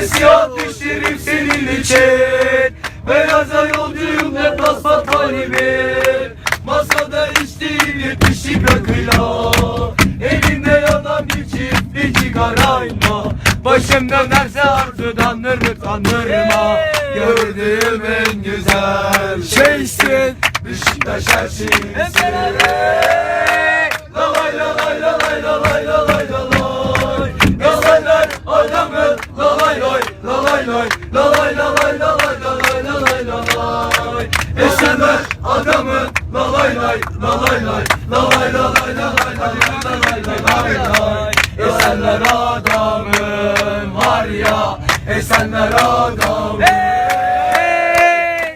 Gece siyah düşlerim senin için. Beyaza yolcuyum ben basma talibim. Masada içtiğim yetişim rakıyla Elimde yanan bir çift bir cigarayla Başım dönerse arzudan ırmık anırma Gördüğüm en güzel şeysin. Beşiktaş her şeysin. Hep beraber. Esenler adamı. La lay lay la lay lay La lay la lay la lay la lay la lay la lay lay. Esenler adamım var ya Esenler adamım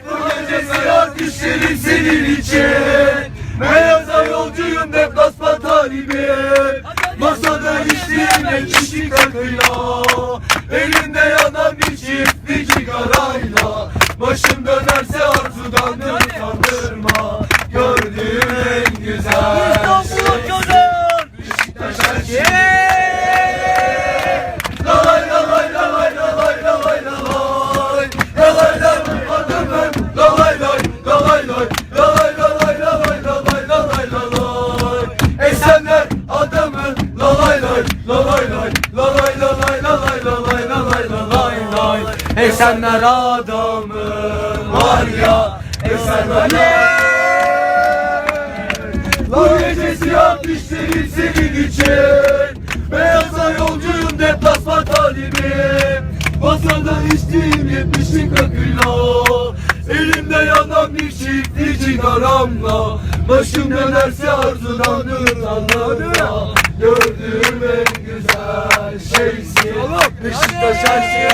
Bu gece siyah düşlerim senin için. Beyaza yolcuyum deplasman talibim. Masada içtiğim ekşi kakıyla Elimde yanan bir çift bir cigarayla. Başım dönerse arzudan utandırma Esenler adamım var ya Esenler bu gece siyah düşlerim senin için Beyaza yolcuyum deplasman talibim. Masada içtiğim yetmişlik rakıyla Elimde yanan bir çiftli cigaramla Başım dönerse arzudan anlarına Gördüğüm en güzel şeysin Beşiktaş her şey